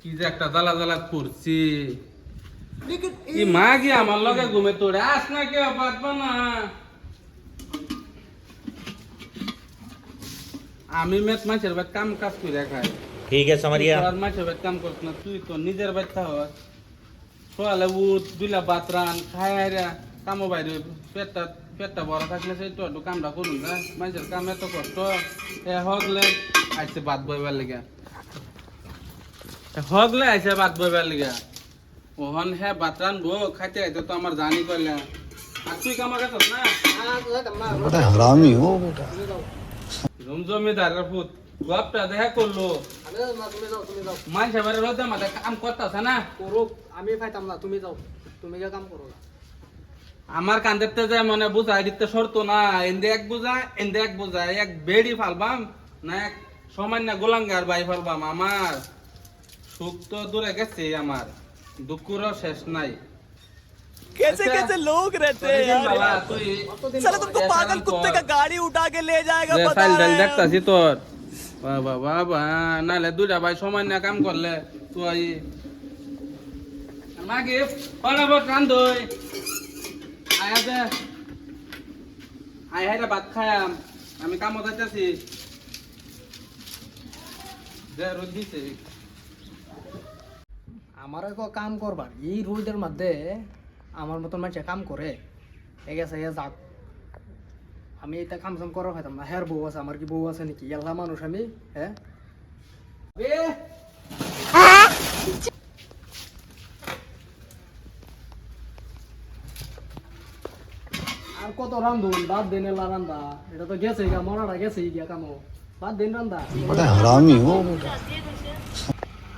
কি যে একটা জ্বালা জ্বালা করছি। এই মা কি আমার লগে ঘুমে তোরে আস না কেউ পারব না। আমি মেত মাছের বাদ কাম কাজ করে খাই। ঠিক আছে মারিয়া। আর মাছের বাদ কাম করছ না তুই তো নিজের বাচ্চা হস সোয়ালে উঠ দুলা বাত রান খাই আইরা কামো বাইরে পেটটা পেটটা বড় থাকলে সেই তো কামটা করুন মাছের কাম এত কষ্ট। এ হকলে আইসে বাদ বইবার লেগে। হগলে আছে বাত বইবার লিগা। ওহন হে বাতরান গো খাইতে আইতো তো আমার জানি কইলা। আর কামা না? বেটা হারামি হো বেটা। জমজমি ফুত গপটা দেখা করল। মানুষ এবারে মাথা কাম করতেছে না? করুক আমি না তুমি যাও। তুমি গিয়ে কাম করো আমার কান্দেরতে যায় মনে বুঝাই দিতে শর্ত না। এন্দে এক বুঝা এন্দে এক বুঝা এক বেড়ি ফালবাম না এক সমান্য গোলাঙ্গার বাই ফালবাম আমার। সুখ তো দূরে গেছে আমার দুঃখরও শেষ নাই कैसे अच्छा, कैसे लोग रहते তোর हैं দিন यार বালা, তুই साला तुमको पागल कुत्ते का गाड़ी उठा के ले जाएगा যে बता সাইল ডাল रहा है। দেখতাছি তোর বাবা বাবা নাহলে দুইটা ভাই সামান্য কাম করলে তুই মাকে ফটাফট রান্ধই আয়া দে আয় হাইরা ভাত খায়াম আমি কামও যাইতেছি দে রোদ দিছে আমার এক কাম করবার। এই রোডের মধ্যে আমার মতন মানুষ কাম করে। ঠিক আছে যাক। আমি এটা কাম সাম করা হইতাম না হ্যার বউ আছে, আমার কি বউ আছে নাকি? এল্লা মানুষ আমি হ্যাঁ? আর কত রান্ধুন বাদ দিন এলা রান্ধা। এটা তো গেছে গা, মরাটা গেছে গিয়া কামো। বাদ দিন রান্ধা। হারামি ও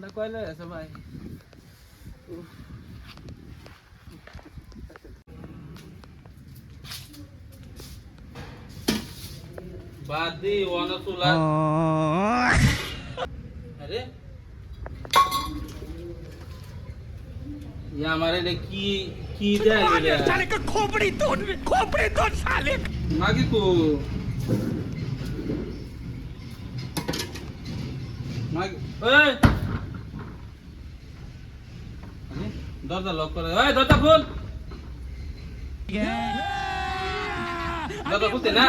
রান্না কইলে আছে ভাই বাদ দি ওয়ানা তুলা আরে ये हमारे लिए की की दे ले साले का खोपड़ी तोड़ खोपड़ी तोड़ साले मागी को মাগি ওই দরজা লক করে ওই দরজা খুল দরজা খুলতে না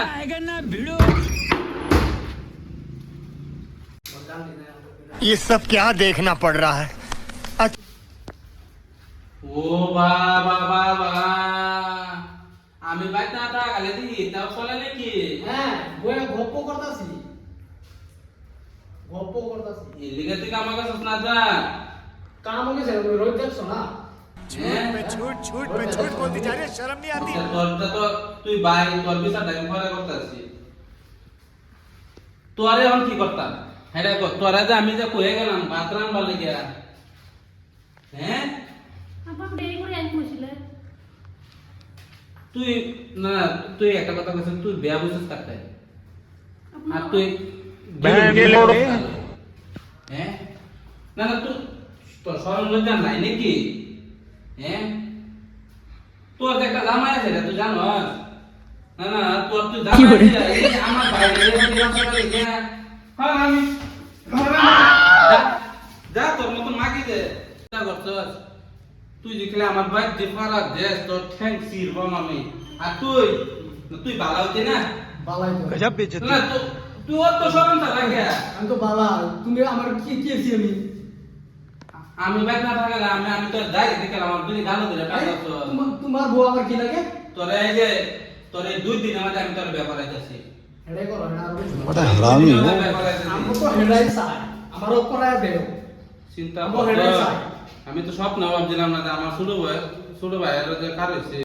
ये सब क्या देखना पड़ रहा है ও বাবা বাবা আমি বাইতে না থাকালে দি তাও চলে নাকি হ্যাঁ বইয়া গপ্প করতাছি গপ্প করতাছি এদিকে তুই আমার কাছে না যা কাম হয়ে গেছে ওই রোদ দেখছো না হ্যাঁ? छूट छूट पे छूट बोलती जा रही है शर्म नहीं आती তোরটা তো তুই বাই তোর বিচার টাইম পরে করতেছি তোরে এখন কি করতাম হ্যাঁ রে তোরা যে আমি যে কয়ে গেলাম ভাত রান্নবার লেগে হ্যাঁ আপনার দেরি করে আইন কইছিলে তুই না না, তুই একটা কথা কইছিস তুই বেয়া বুঝছিস কাটতে আর আপনার তুই হ্যাঁ না না তুই তোর সরল লজ্জা নাই নাকি হ্যাঁ? তোর একটা জামা আছে না তুই জানো না না তোর তুই জামা আছে আমার বাইরে দিয়ে হ্যাঁ, হ্যাঁ, আমি যা তোর মতো মাগি দে। তা করছস। তুই দেখলে আমার ভাই দিপারা দেশ তোর ঠ্যাং সিরব আমি। আর তুই? তুই বালা হতে না? বালাই গজব বেজতি না তুই তো শরম লাগে। আমি তো বালা তুমি আমার কি কি আমি? আমি বাইক না থাকলে আমি আমি তো যাই দেখে আমার দুই গালো দিলে তোমার তোমার বউ আবার কি লাগে? তোর এই যে তোর এই দুই দিন আমাদের আমি তোর ব্যাপার আইতাছি হেডাই করো না ওটা হারামি। আমগো তো হেডাই চাই। আমারও করায় দেও। চিন্তা আমি তো স্বপ্ন ভাবছিলাম না আমার ছোট ভাই ছোট ভাইয়ের যে কার হইছে